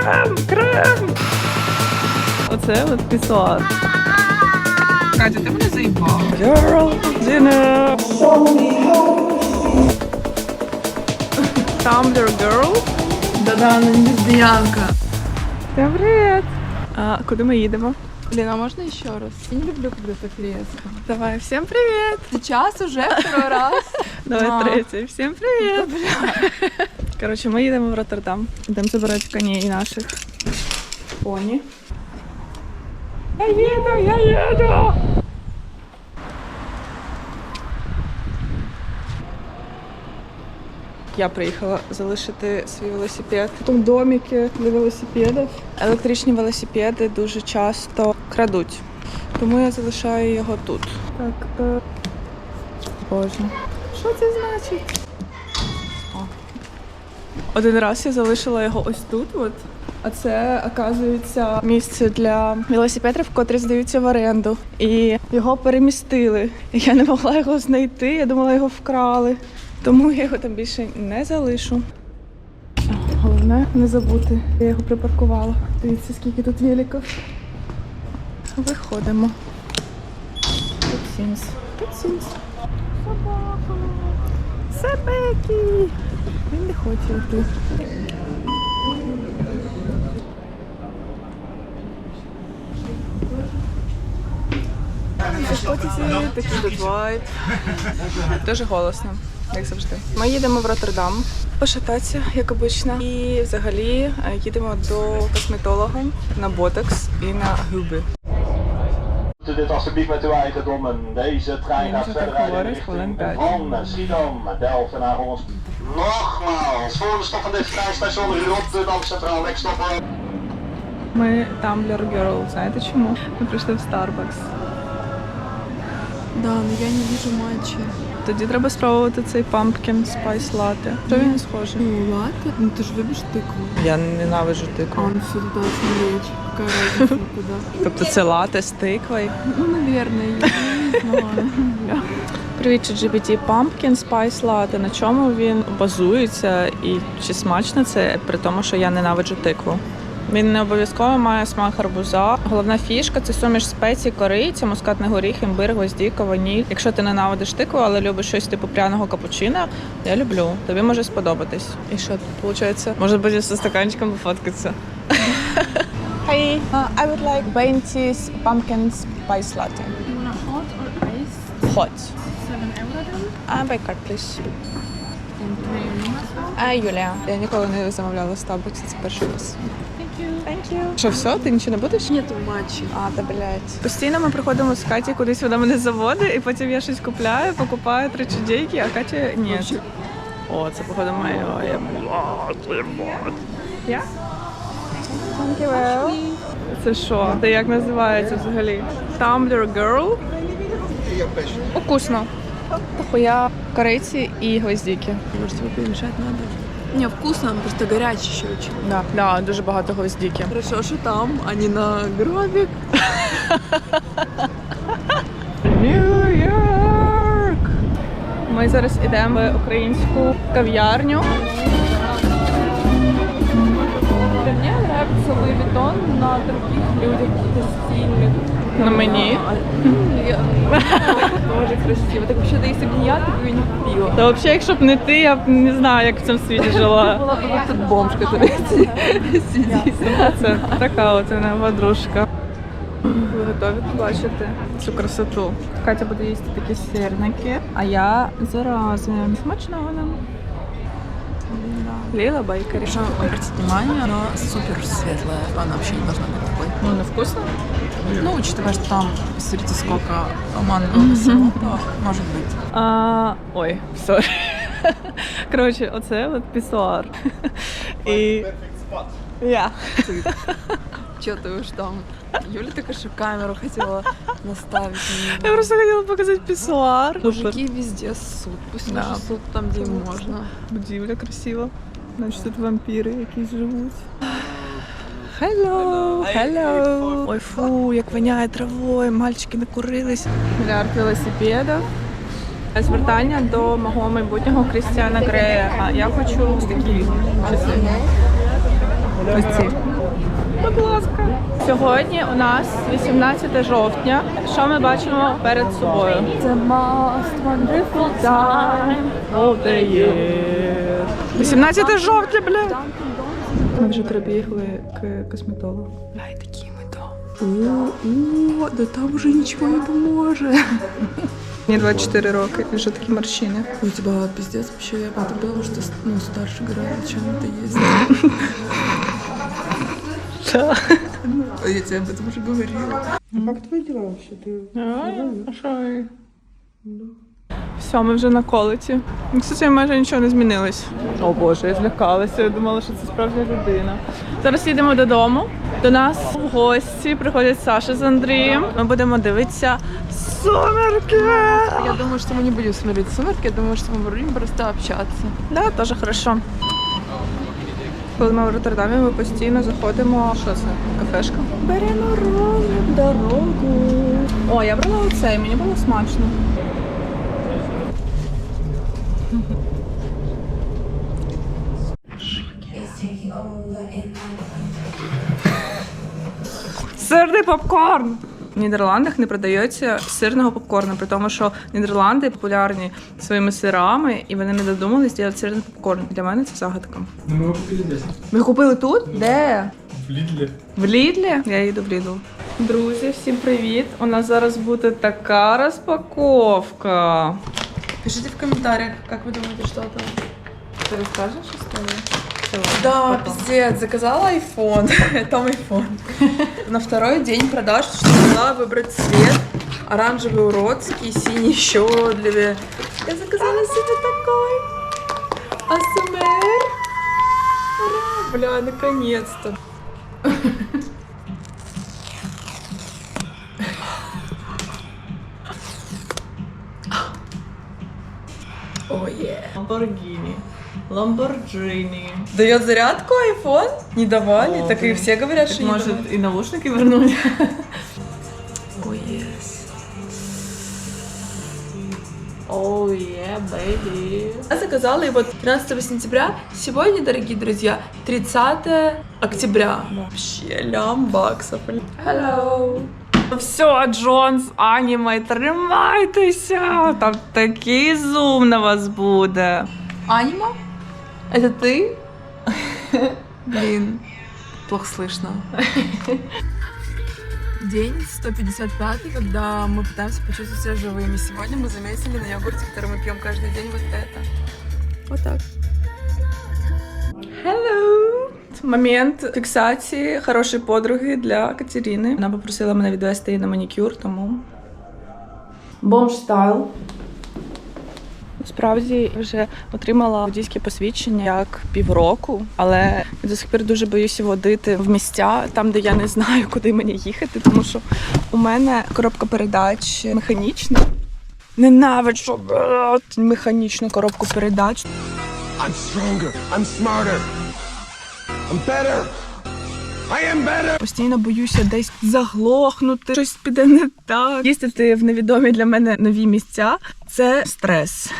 Крем! Крем! Оце от пісуар. Катя, ти мене заїбала. Girl dinner. Tumblr girl. Да-да, лесбиянка. Всем привет! А куди ми їдемо? Лена, можно еще раз? Я не люблю, когда так резко. Давай, всем привет! Сейчас уже второй раз. Давай А. третій. Всім привіт! Коротше, ми їдемо в Роттердам. Йдемо забирати коней наших поні. Я їду, я їду! Я приїхала залишити свій велосипед. Тут домики для велосипедів. Електричні велосипеди дуже часто крадуть. Тому я залишаю його тут. Так, е... Боже. Що це значить? Один раз я залишила його ось тут, от. А це, оказується, місце для велосипедів, котрі здаються в оренду. І його перемістили. Я не могла його знайти, я думала, його вкрали. Тому я його там більше не залишу. Головне не забути. Я його припаркувала. Дивіться, скільки тут великів. Виходимо. Тут сінс. Тут сінс. Собака. Себекі. Він не хоче йти. Такий тут. Дуже голосно, як завжди. Ми їдемо в Роттердам пошататися, як обично. І взагалі е, їдемо до косметолога на ботокс і на губи. Dit alsjeblieft met uw eigendommen. Deze trein gaat verder rijden richting. Van Schiedam, Delft naar Hollands. Nogmaals, voor de stop van dit treinstation Rotterdam Centraal wegstoppen. Ми Tumblr Girl. Знаєте чому? Ми прийшли в Starbucks. Да, но я не вижу матча. Тоді треба спробувати цей pumpkin spice latte. Що він схожий? Ну, латте? Ну, ты же любишь тыкву. Я ненавиджу А, тикву. ну все, туда смотреть. Какая разница? Тобто це лате з тиквою. Ну, наверное, я не знаю. Привіт, GPT Pumpkin Spice Latte. На чому він базується і чи смачно це, при тому, що я ненавиджу тикву. Він не обов'язково має смак гарбуза. Головна фішка це суміш спецій, кориця, мускатний горіх, імбир, гвоздіка, ваніль. Якщо ти ненавидиш тикву, але любиш щось типу пряного капучино, я люблю. Тобі може сподобатись. І що тут виходить? Може бути зі стаканчиком пофоткатися. Hi, uh, I would like Bainty's pumpkin spice latte. Hot or ice? Hot. 7 euro Uh, by card, please. А, Юлія. Я ніколи не замовляла Starbucks, це перший раз. Thank you. Що, все? Ти нічого не будеш? Нету матча. А, та блядь. Постійно ми приходимо з Каті, кудись вона мене заводить, і потім я щось купляю, покупаю три чудейки, а Катя ні. О, це походу моє. Я... Thank you. Це що? Це як називається взагалі? Tumblr Girl? Вкусно. Похуя кориці і гвоздіки. Может, его перемешать надо? Не, вкусно, он просто горячий еще очень. Да, да, дуже багато гвоздіки. Хорошо, что там, а не на гробик. Нью-Йорк! Ми зараз йдемо в українську кав'ярню. Мені подобається Луї Вітон на других людях стильних. На мені. Тоже красиво. Так вообще-то, если бы не я, ты бы ее не купила. Та взагалі, якщо б не ти, я б не знаю, як в цьому світі жила. Была бы вот этот бомж, который сидит. Це така от вона подружка. Ви готові побачити цю красоту? Катя буде їсти такі сирники, а я зарази. Смачного нам. Ліла байкарі. Прошу обратить внимание, она супер светлая. Она вообще не должна быть такой. Ну, невкусно? Ну, учитывая, что там, смотрите, сколько манго сиропа, может быть. А, ой, сорі. Коротше, оце от пісуар. І... Я. Че ты уж там? Юля только что камеру хотела наставить на Я него. просто хотіла показати пісуар. Мужики везде ссут. Пусть Да. даже ссут там, где им можно. Будівля красива. Значить, тут вампіри якісь живуть. Hello, hello. Ой, фу, як воняє травою, мальчики накурились. Мільярд велосипедів. Звертання до мого майбутнього Крістіана Грея. А я хочу ось такі часи. Ось ці. Сьогодні у нас 18 жовтня. Що ми бачимо перед собою? The most wonderful time. 18 жовтня, бля. Ми вже прибігли к косметологу. Бля, такі ми там. О, о, да там уже ничего не поможет. Мені 24 роки, і вже такі морщини. У тебя пиздец вообще. Я так думала, что ну, старше гораздо, чем это есть. Я тебе об этом уже говорила. Все, ми вже на колиці. Кстати, майже нічого не змінилось. О Боже, я злякалася. Я думала, що це справжня людина. Зараз їдемо додому. До нас в гості приходять Саша з Андрієм. Ми будемо дивитися сумерки. Я думаю, что мы не будем смотреть сумерки, я думаю, что мы будем просто общаться. Да, теж хорошо. Коли ми в Роттердамі, ми постійно заходимо. Що це? Кафешка? Беремо розум дорогу. О, я брала оцей, мені було смачно. Сирний попкорн! В Нідерландах не продається сирного попкорну, при тому, що Нідерланди популярні своїми сирами, і вони не додумались зробити сирний попкорн. Для мене це загадка. Ну, мы его купили здесь. Ми купили тут? Де? В Лидле. В Лідлі? Я їду в Лідл. Друзі, всім привіт! У нас зараз буде така розпаковка. Пишите в комментариях, как вы думаете, что там. Ти розкажеш історію? Да, пиздец, заказала iPhone. Там iPhone. На второй день продаж, что могла выбрать цвет. Оранжевый уродский, синий еще уродливее. Я заказала себе такой. АСМР. Ура, Бля, наконец-то. Ое. Ламборгіні. Ламборджині. Дает зарядку iPhone? Не давали. О, так и блин. все говорят, что не Може, давали. і наушники вернуть? Ой, yes. Оу, є, бейбі. Я заказала его 13 сентября. Сегодня, дорогие друзья, 30 октября. Вообще лям баксов. Hello. Все, Джонс, Аніме, тримайтеся! Там такий зум на вас буде. Анима? Это ты? Блин, плохо слышно. День 155, когда мы пытаемся почувствовать себя живыми. Сегодня мы заметили на йогурте, который мы пьем каждый день, вот это. Вот так. Hello! Момент фіксації хорошої подруги для Катерини. Вона попросила мене відвести її на манікюр, тому. Бомштайл. Справді вже отримала водійське посвідчення як півроку, але я до сих пір дуже боюся водити в місця, там, де я не знаю, куди мені їхати, тому що у мене коробка передач механічна. Ненавиджу механічну коробку передач. I'm stronger. I'm smarter. I'm better. I am better. Постійно боюся десь заглохнути, щось піде не так. Їздити в невідомі для мене нові місця це стрес.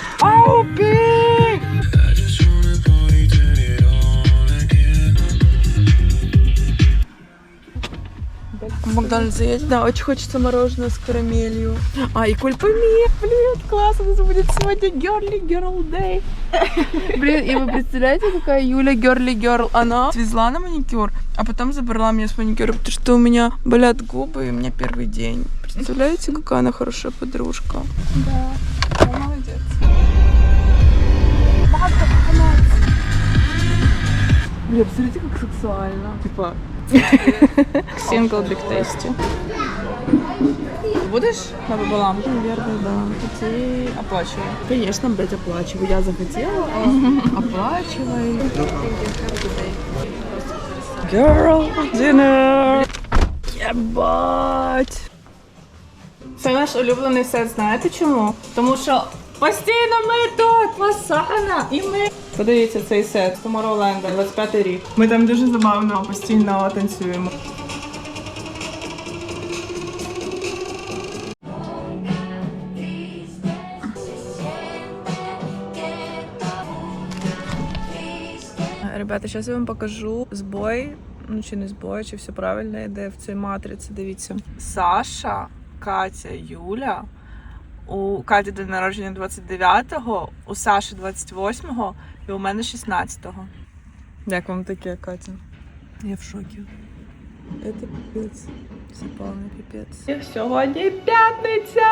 В Макдональдс заедем? Да, очень хочется мороженое с карамелью. А, и кульпами. Блин, классно, нас будет сегодня girly girl day. Блин, и вы представляете, какая Юля girly girl? Она свезла на маникюр, а потом забрала меня с маникюра, потому что у меня болят губы, и у меня первый день. Представляете, какая она хорошая подружка? Да, она молодец. Бля, посмотрите, как сексуально. Типа, Сингл Big Tasty. Будеш напополам? наверное, да. Тоді оплачую. Конечно, блядь, оплачиваю. Я захотела, а оплачивай. Girl dinner. Єбать. Це наш улюблений сет, знаєте чому? Тому що постійно ми тут, Масана, і ми. Подивіться цей сет Tomorrowland, 25 рік. Ми там дуже забавно постійно танцюємо. Ребята, сейчас я вам покажу сбой ну чи не збоя, чи все правильно йде в цій матриці. Дивіться. Саша, Катя, Юля. У Каті день народження 29-го, у Саші 28-го і у мене 16-го. Як вам таке, Катя? Я в шокі. Це піпець. Це повний піпець. Сьогодні п'ятниця!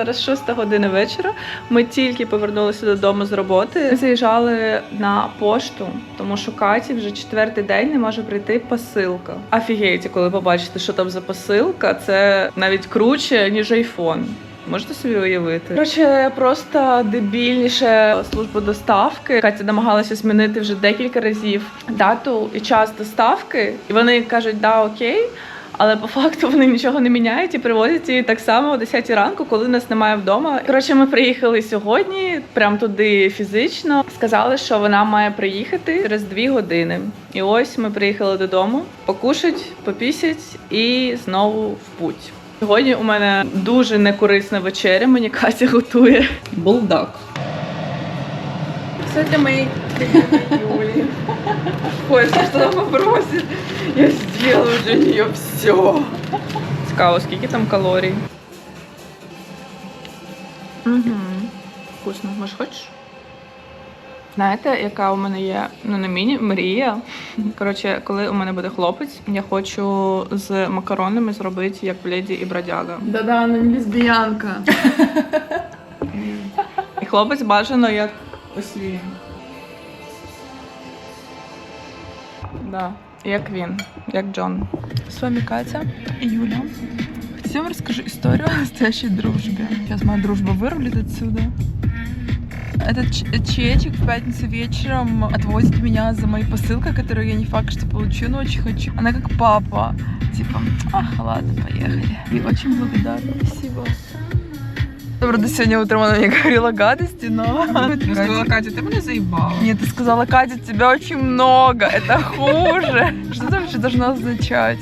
Зараз 6 година вечора. Ми тільки повернулися додому з роботи. Ми заїжджали на пошту, тому що Каті вже четвертий день не може прийти посилка. Офігейте, коли побачите, що там за посилка, це навіть круче, ніж айфон. Можете собі уявити? Коротше, просто дебільніше служба доставки. Катя намагалася змінити вже декілька разів дату і час доставки, і вони кажуть, да, окей. Але по факту вони нічого не міняють і привозять її так само о 10 ранку, коли нас немає вдома. Коротше, ми приїхали сьогодні, прям туди фізично. Сказали, що вона має приїхати через 2 години. І ось ми приїхали додому, покушать, попісять і знову в путь. Сьогодні у мене дуже некорисна вечеря. Мені Катя готує булдак. Це для моєї Юлі. Ой, что она попросит, я сделаю для нее все. Цікаво, скільки там калорій? Угу. Вкусно. Може, хочеш? Знаєте, яка у мене є ну не міні мрія. Коротше, коли у мене буде хлопець, я хочу з макаронами зробити як в леді і бродяга. Да-да, она не лесбиянка. І хлопець бажано як він. Да, як він, як Джон. С вами Катя и Юля. Всем расскажу историю о настоящей дружбе. Сейчас моя дружба вырулит отсюда. Этот чечек в пятницу вечером отвозит меня за моей посылкой, которую я не факт, что получу, но очень хочу. Она как папа. Типа, ах, ладно, поехали. И очень благодарна. Спасибо. Правда, сегодня утром она мне говорила гадости, но... Катя, ты меня заебала. Нет, ты сказала, Катя, тебя очень много, это хуже. Что это вообще должно означать?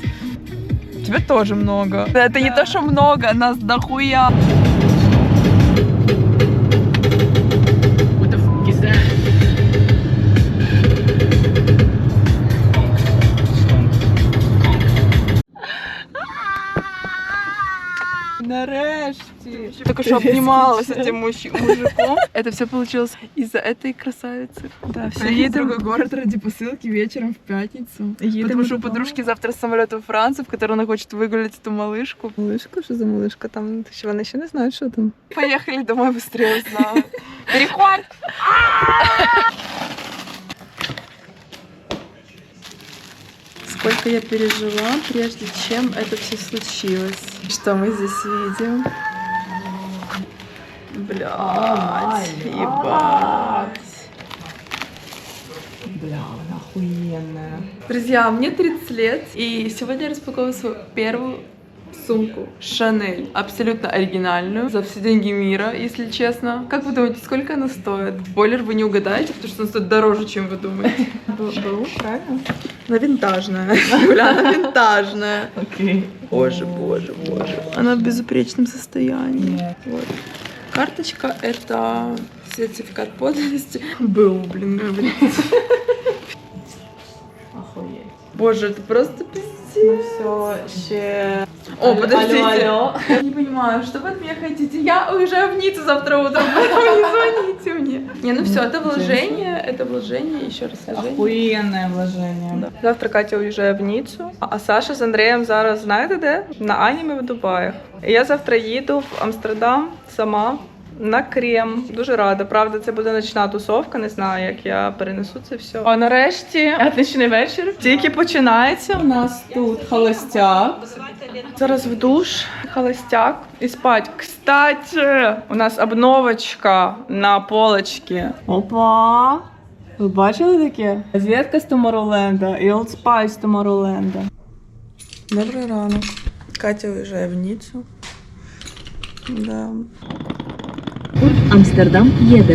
Тебя тоже много. Это не то, что много, нас дохуя. Нарешті. Только что обнималась с этим мужиком. Это все получилось из-за этой красавицы. Да, все Приедем в едем. другой город ради посылки вечером в пятницу. Потому Їдемо что у подружки завтра самолет во Францию, в который она хочет выгулять эту малышку. Малишка, що за малишка? Там ще вони ще не знають, що там. Поехали домой быстрее, узнала. Переходь! Сколько я пережила, прежде чем это все случилось. Что мы здесь видим? Блядь, ебать. Бля, она охуенная. Друзья, мне 30 лет, и сегодня я распаковываю свою первую сумку Шанель. Абсолютно оригинальную. За все деньги мира, если честно. Как вы думаете, сколько она стоит? Бойлер вы не угадаете, потому что она стоит дороже, чем вы думаете. БУ, правильно? Она винтажная. Юля, она винтажная. Окей. Боже, боже, боже. Она в безупречном состоянии. Вот Карточка — это сертификат подлинности. БУ, блин, блин. Охуеть. Боже, это просто пиздец. Ну все, ще... О, подождите. Я не понимаю, что вы от меня хотите? Я уезжаю в Ниццу завтра утром, поэтому не звоните мне. Не, ну все, это вложение, это вложение, еще раз вложение. Охуенное вложение. Да. Завтра Катя уїжджає в Ніццу, а Саша з Андрієм зараз знаєте де? На аніме в Дубаях. І я завтра їду в Амстердам сама. На крем. Дуже рада. Правда, це буде ночна тусовка. Не знаю, як я перенесу це все. А нарешті п'ятничний вечір. Тільки починається. У нас тут холостяк. Зараз в душ, холостяк і спать. Кстати, у нас обновочка на полочці. Опа! Ви бачили таке? Звідка з Томороленда і Old Spice з Томороленда. Добрий ранок. Катя уїжджає в Ніццу. Да. Amsterdam 1.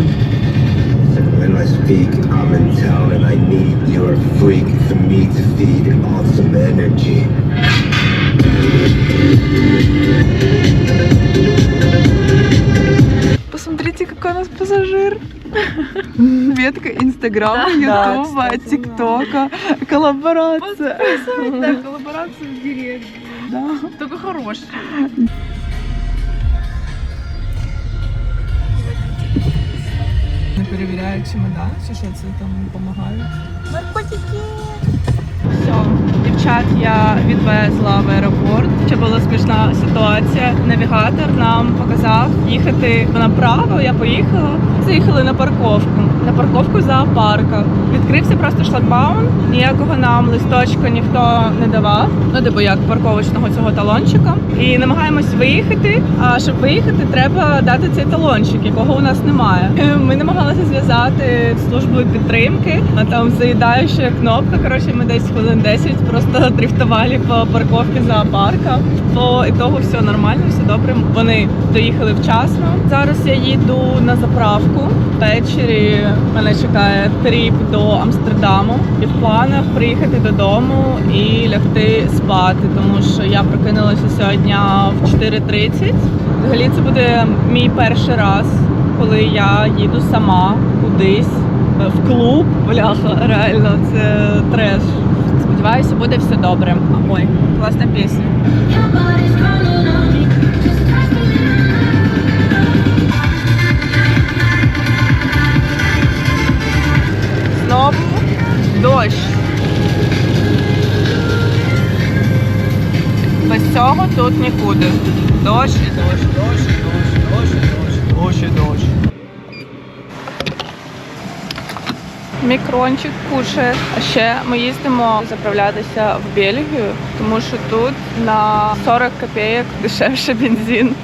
When I speak, I'm in town and I need your freak for me to feed awesome energy. Посмотри, Смотрите, какой у нас пассажир. Ветка Инстаграма, Ютуба, ТикТока, коллаборация. Да, коллаборацию в директ. Да. Только хороший. Перевіряють чемодан, чи що це там допомагають. Все, дівчат я відвезла в аеропорт. Ще була смішна ситуація. Навігатор нам показав їхати направо. Я поїхала. Заїхали на парковку. На парковку зоопарка. Відкрився просто шлагбаум. Ніякого нам листочка ніхто не давав. Ну, типу, як парковочного цього талончика. І намагаємось виїхати. А щоб виїхати, треба дати цей талончик, якого у нас немає. Е, Ми намагалися зв'язати з службою підтримки, а там заїдаюча кнопка. Коротше, ми десь хвилин 10 просто дрифтували по парковці зоопарка. По ітогу все нормально, все добре. Вони доїхали вчасно. Зараз я їду на заправку. Ввечері мене чекає тріп до Амстердаму. І в планах приїхати додому і лягти спати, тому що я прокинулася сьогодні в 4.30. Взагалі це буде мій перший раз, коли я їду сама кудись в клуб. Бляха, реально, це треш. Сподіваюся, буде все добре. Ой, класна пісня. Дощ. Без цього тут нікуди. Дощ і дощ, дощ, дощ, дощ, дощ, дощ, і дощ. Мікрончик кушає. А ще ми їздимо заправлятися в Бельгію, тому що тут на 40 копійок дешевше бензин,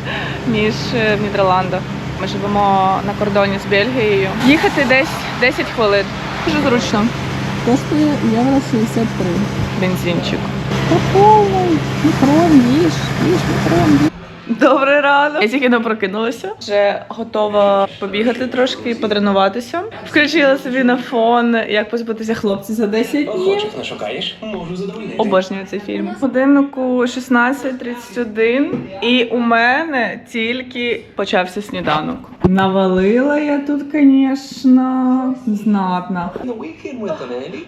ніж е, в Нідерландах. Ми живемо на кордоні з Бельгією. Їхати десь 10 хвилин. Дуже зручно. Коштує євро 63. Бензинчик. Попробуй, мікрон, їж, їж мікрон. Добрий ранок. Я тільки не прокинулася. Вже готова побігати трошки, потренуватися. Включила собі на фон, як позбутися хлопців за 10 днів. не шукаєш? Можу задовольнити. Обожнюю цей фільм. Годиннику 16.31 і у мене тільки почався сніданок. Навалила я тут, звісно, знатно. An Andy?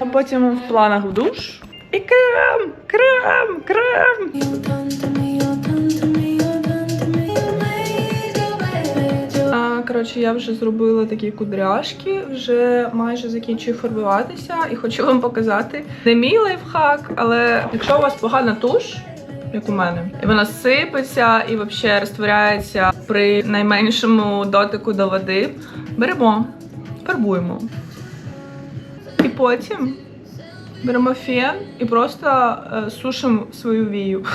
А потім в планах в душ. І крем, крем, крем. Коротше, я вже зробила такі кудряшки, вже майже закінчую фарбуватися і хочу вам показати. Не мій лайфхак, але якщо у вас погана туш, як у мене, і вона сипеться і взагалі розтворяється при найменшому дотику до води, беремо, фарбуємо. І потім беремо фен і просто е, сушимо свою вію.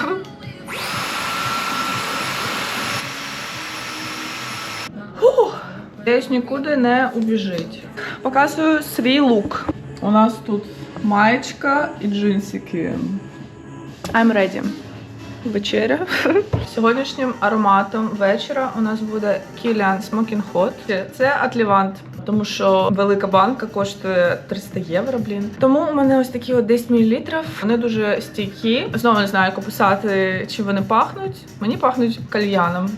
Десь нікуди не убіжить. Показую свій лук. У нас тут маєчка і джинсики. I'm ready. Вечеря. Сьогоднішнім ароматом вечора у нас буде Kilian Smoking Hot. Це Атлівант, тому що велика банка коштує 300 євро. Блін. Тому у мене ось такі от 10 мл. Вони дуже стійкі. Знову не знаю, як описати, чи вони пахнуть. Мені пахнуть кальяном.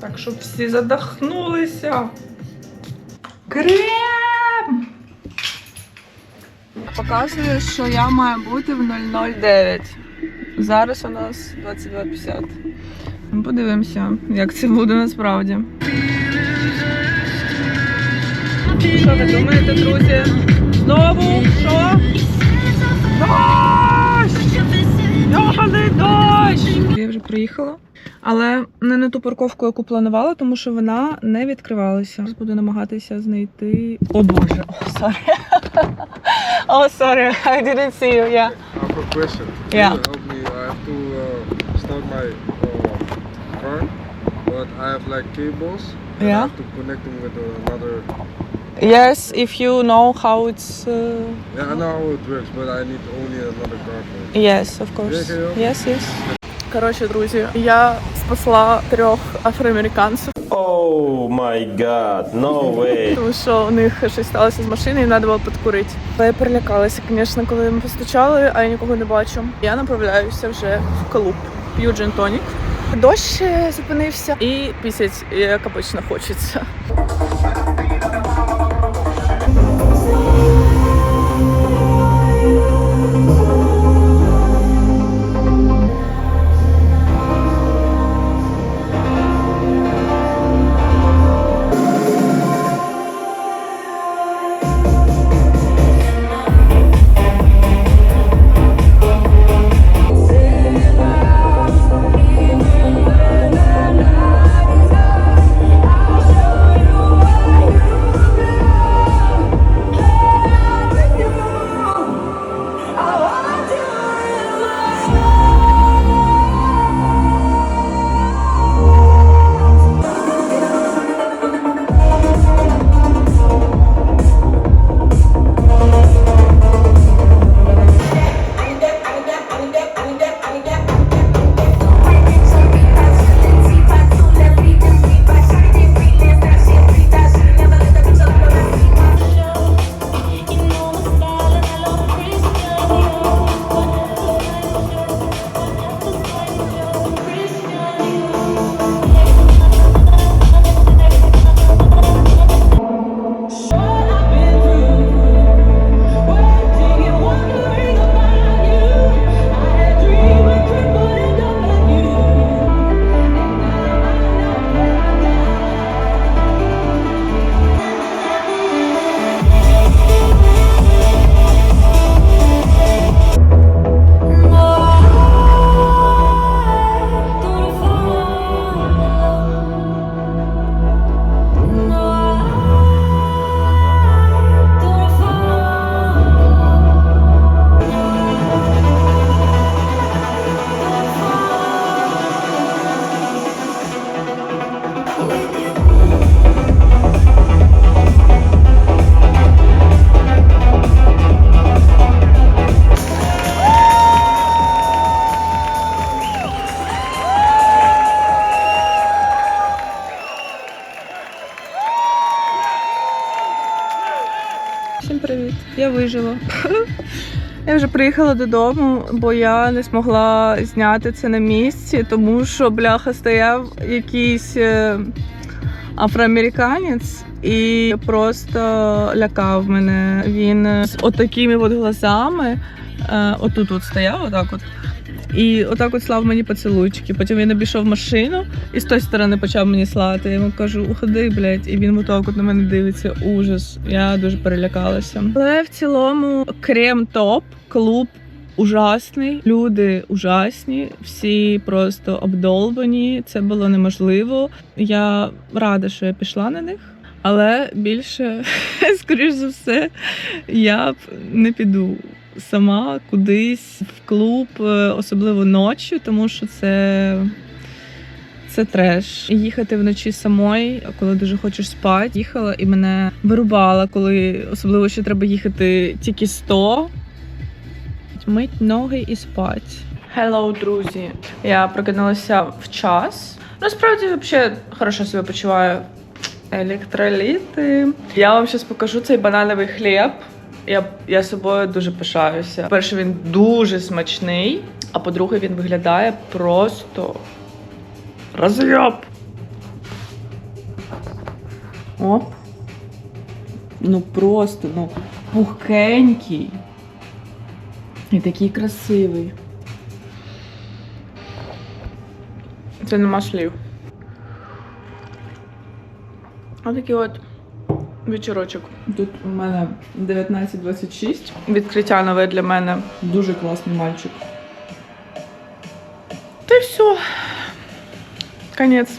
Так, щоб всі задохнулися. Крем! Показую, що я маю бути в 009. Зараз у нас 22.50. Ну, Подивимося, як це буде насправді. Що ви думаєте, друзі? Знову що? Дощ! Йобаний дощ! Я вже приїхала, але не на ту парковку, яку планувала, тому що вона не відкривалася. Зараз буду намагатися знайти. О боже, о, сорі. О, sorry, I didn't see you, yeah. I have a question. Can Yeah. you help me? I have to uh, start my uh, car, but I have like cables. and I have to connect them with another. Yes, if you know how it's. Uh... Yeah, I know how it works, but I need only another car for it. Yes, of course. Yes, yes. Коротше, друзі, я спасла трьох афроамериканців, Oh my god, no way. тому що у них щось сталося з машиною, їм треба було підкурити. Але я перелякалася, звісно, коли ми постучали, а я нікого не бачу. Я направляюся вже в клуб. П'ю джин тонік. Дощ е, зупинився і пісять, як обично, хочеться. Всім привіт! Я вижила. Я вже приїхала додому, бо я не змогла зняти це на місці, тому що бляха стояв якийсь е, афроамериканець і просто лякав мене. Він з отакими от глазами, е, отут от стояв, отак от. І отак от слав мені поцілуйчики. Потім він обійшов машину і з тої сторони почав мені слати. Я йому кажу, уходи, блядь. І він отак от на мене дивиться. Ужас. Я дуже перелякалася. Але в цілому крем топ, клуб ужасний, люди ужасні, всі просто обдолбані. Це було неможливо. Я рада, що я пішла на них. Але більше, скоріш за все, я б не піду сама кудись в клуб, е, особливо ночі, тому що це. Це треш. Їхати вночі самої, коли дуже хочеш спати. Їхала і мене вирубала, коли особливо ще треба їхати тільки 100. Мить ноги і спать. Hello, друзі. Я прокинулася в час. Насправді, взагалі, хорошо себе почуваю. Електроліти. Я вам зараз покажу цей банановий хліб. Я, я собою дуже пишаюся. Перше, він дуже смачний, а по-друге, він виглядає просто розйоб. О. Ну просто, ну, пухенький. І такий красивий. Це нема слів. Отакий от вечорочок. Тут у мене 19.26. Відкриття нове для мене. Дуже класний мальчик. Та й все. Конець.